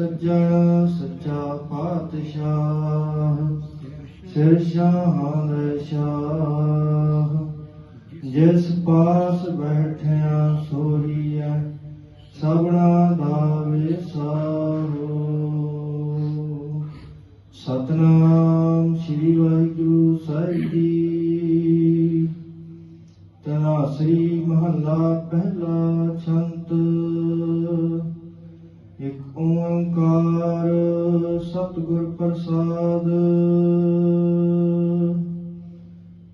ਸੱਜਣ ਸੱਚਾ ਪਾਤਸ਼ਾਹ, ਸਿਰ ਸ਼ਾਹਾਂ ਸ਼ਾਹ ਜਿਸ ਪਾਸ ਬੈਠਿਆ ਸੋਈ ਸਭਨਾ ਦਾ ਵਿਸਾਰੋ। ਸਤਨਾਮ ਸ੍ਰੀ ਵਾਹਿਗੁਰੂ ਸਾਹਿਬ ਜੀ। ਤਨਾਸਰੀ ਮਹੱਲਾ ਪਹਿਲਾ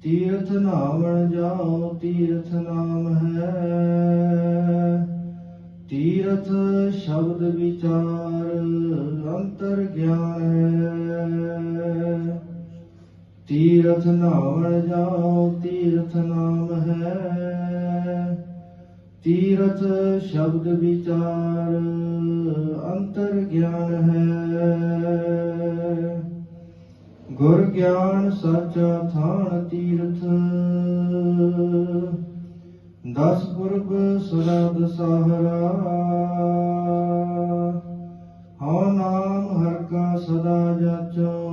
ਤੀਰਥ ਨਾਮਣ ਜਾਓ, ਤੀਰਥ ਨਾਮ ਹੈ। ਤੀਰਥ ਸ਼ਬਦ ਵਿਚਾਰ ਅੰਤਰ ਗਿਆਨ ਹੈ। ਤੀਰਥ ਨਾਮਣ ਜਾਓ, ਤੀਰਥ ਨਾਮ ਹੈ। ਤੀਰਥ ਸ਼ਬਦ ਵਿਚਾਰ ਅੰਤਰ ਗਿਆਨ ਹੈ। ਗੁਰ ਗਿਆਨ ਸੱਚਾ ਥਾਨ ਤੀਰਥ। ਦਸ ਪੁਰਬ ਸਦਾ ਸਹਾਰਾ। ਹਉ ਨਾਮ ਹਰ ਕਾ ਸਦਾ ਜਾਚੋ।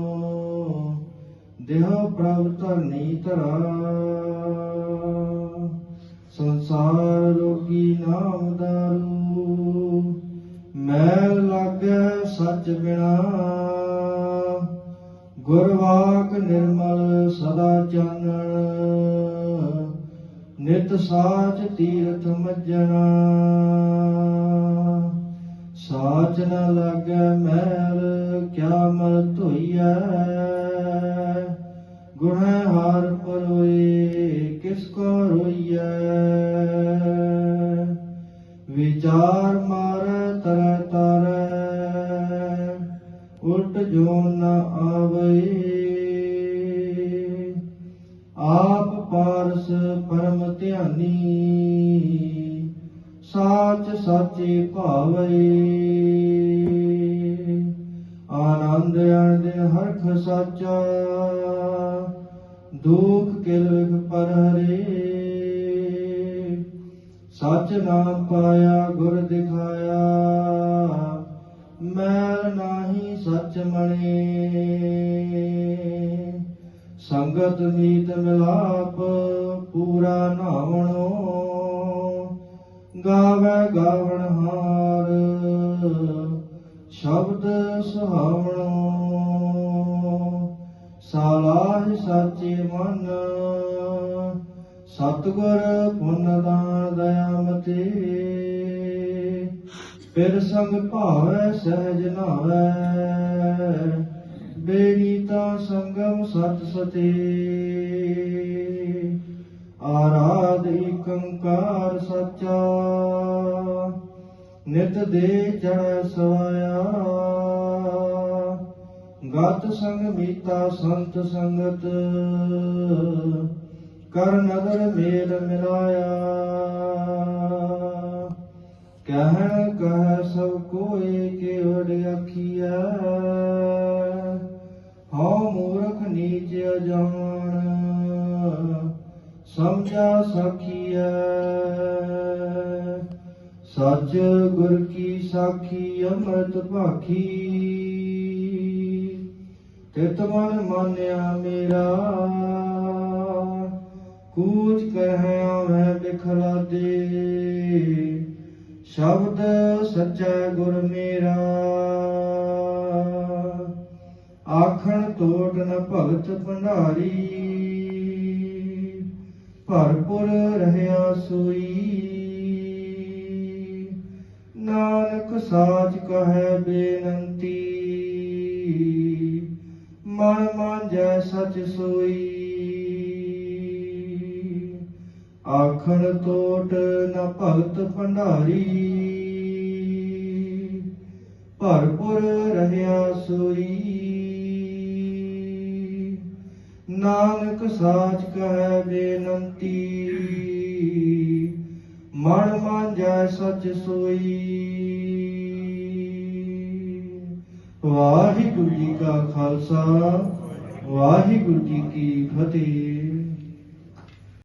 ਦੇਹ ਪ੍ਰਭ ਧਰਨੀ ਧਰਾ। ਸੰਸਾਰ ਰੋਗੀ ਨਾਮ ਦਾਰੂ। ਮੈਲ ਲਾਗੈ ਸੱਚ ਬਿਨਾ। ਗੁਰਵਾਕ ਨਿਰਮਲ ਸਦਾ ਚਾਨਣ, ਨਿਤ ਸਾਚ ਤੀਰਥ ਮੱਜਣਾ। ਸਾਚ ਨ ਲਾਗੈ ਮੈਲ ਕਿਆ ਮਲ ਧੋਈਐ? ਗੁਣੈ ਹਾਰ ਉਲਟ ਜੋ ਨ ਆਵੇ। ਆਪ ਪਾਰਸ ਪਰਮ ਧਿਆਨੀ, ਸਾਚ ਸਾਚੇ ਭਾਵੇ। ਆਨੰਦ ਅਨੰਦ ਹਰਖ ਸਾਚਾ, ਦੁਖ ਕਿਲ ਵਿਖ ਪਰ ਹਰੇ। ਸਚ ਨਾਮ ਪਾਇਆ, ਗੁਰ ਦਿਖਾਇਆ ਮੈਲ ਨਾਹੀ ਸੱਚ ਮਣੇ। ਸੰਗਤ ਮੀਤ ਮਿਲਾਪ ਪੂਰਾ ਨਾਵਣੋ। ਗਾਵੇ ਗਾਵਣ ਹਾਰ, ਸ਼ਬਦ ਸੁਹਾਵਣੋ। ਸਾਲਾਹ ਸਾਚੇ ਮਨ, ਸਤਗੁਰ ਪੁੰਨ ਦਾਨ ਦਇਆਮਤੇ ਫਿਰ ਸੰਗ ਭਾਵੈ ਸਹਿਜ ਨਾਵੈ ਬੇਨੀਤਾ ਸੰਗਮ ਸਤ ਸਤੇ। ਆਰਾਧ ਏਕੰਕਾਰ ਸੱਚਾ। ਨਿਤ ਦੇ ਚੜੈ ਸਵਾਇਆ। ਗਤ ਸੰਗ ਮੀਤਾ ਸੰਤ ਸੰਗਤ। ਕਰ ਨਦਰ ਮੇਲ ਮਿਲਾਇਆ। ਕਹਿ ਕਹਿ ਸਭ ਕੋਏ ਕੇਵੜ ਆਖੀਐ? ਹਉ ਮੂਰਖ ਨੀਚ ਅਜਾਣ, ਸਮਝਾ ਸਖੀਐ। ਸੱਚ ਗੁਰ ਕੀ ਸਾਖੀ, ਅੰਮ੍ਰਿਤ ਭਾਖੀ। ਤਿਤ ਮਨ ਮਾਨਿਆ ਮੇਰਾ, ਕੂਚ ਕਹਿ ਮੈਂ ਬਿਖਲਾ ਦੇ। ਸ਼ਬਦ ਸੱਚਾ ਗੁਰ ਮੇਰਾ। ਆਖਣ ਤੋਟ ਨ ਭਗਤ ਭੰਡਾਰੀ। ਭਰਪੁਰ ਰਹਿਆ ਸੋਈ। ਨਾਨਕ ਸਾਚ ਕਹੈ ਬੇਨੰਤੀ। ਮਨ ਮਾਂਜੈ ਸਚ ਸੋਈ। ਆਖਣ ਤੋਟ ਨ ਭਗਤ ਭੰਡਾਰੀ। ਭਰਪੁਰ ਰਹਿਆ ਸੋਈ। ਨਾਨਕ ਸਾਚ ਕਹੈ ਬੇਨੰਤੀ। ਮਨ ਮਾਂਜੈ ਸੱਚ ਸੋਈ। ਵਾਹਿਗੁਰੂ ਜੀ ਕਾ ਖਾਲਸਾ, ਵਾਹਿਗੁਰੂ ਜੀ ਕੀ ਫਤਿਹ।